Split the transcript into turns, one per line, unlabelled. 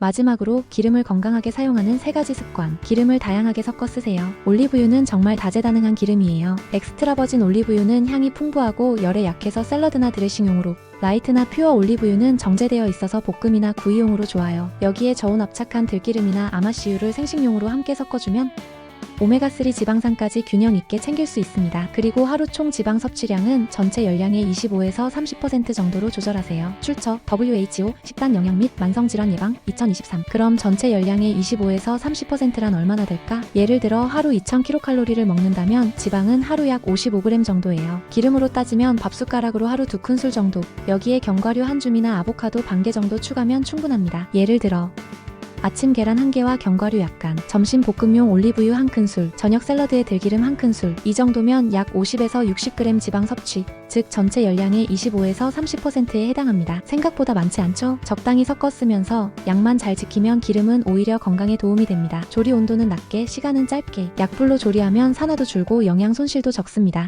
마지막으로 기름을 건강하게 사용하는 세 가지 습관. 기름을 다양하게 섞어 쓰세요. 올리브유는 정말 다재다능한 기름이에요. 엑스트라 버진 올리브유는 향이 풍부하고 열에 약해서 샐러드나 드레싱용으로 라이트나 퓨어 올리브유는 정제되어 있어서 볶음이나 구이용으로 좋아요. 여기에 저온 압착한 들기름이나 아마씨유를 생식용으로 함께 섞어주면 오메가3 지방산까지 균형 있게 챙길 수 있습니다. 그리고 하루 총 지방 섭취량은 전체 열량의 25에서 30% 정도로 조절하세요. 출처 WHO 식단 영양 및 만성 질환 예방 2023 그럼 전체 열량의 25에서 30%란 얼마나 될까? 예를 들어 하루 2000kcal를 먹는다면 지방은 하루 약 55g 정도예요. 기름으로 따지면 밥 숟가락으로 하루 2큰술 정도 여기에 견과류 한 줌이나 아보카도 반 개 정도 추가면 충분합니다. 예를 들어 아침 계란 한 개와 견과류 약간, 점심 볶음용 올리브유 한 큰술, 저녁 샐러드에 들기름 한 큰술, 이 정도면 약 50에서 60g 지방 섭취, 즉 전체 열량의 25에서 30%에 해당합니다. 생각보다 많지 않죠? 적당히 섞어 쓰면서 양만 잘 지키면 기름은 오히려 건강에 도움이 됩니다. 조리 온도는 낮게, 시간은 짧게, 약불로 조리하면 산화도 줄고 영양 손실도 적습니다.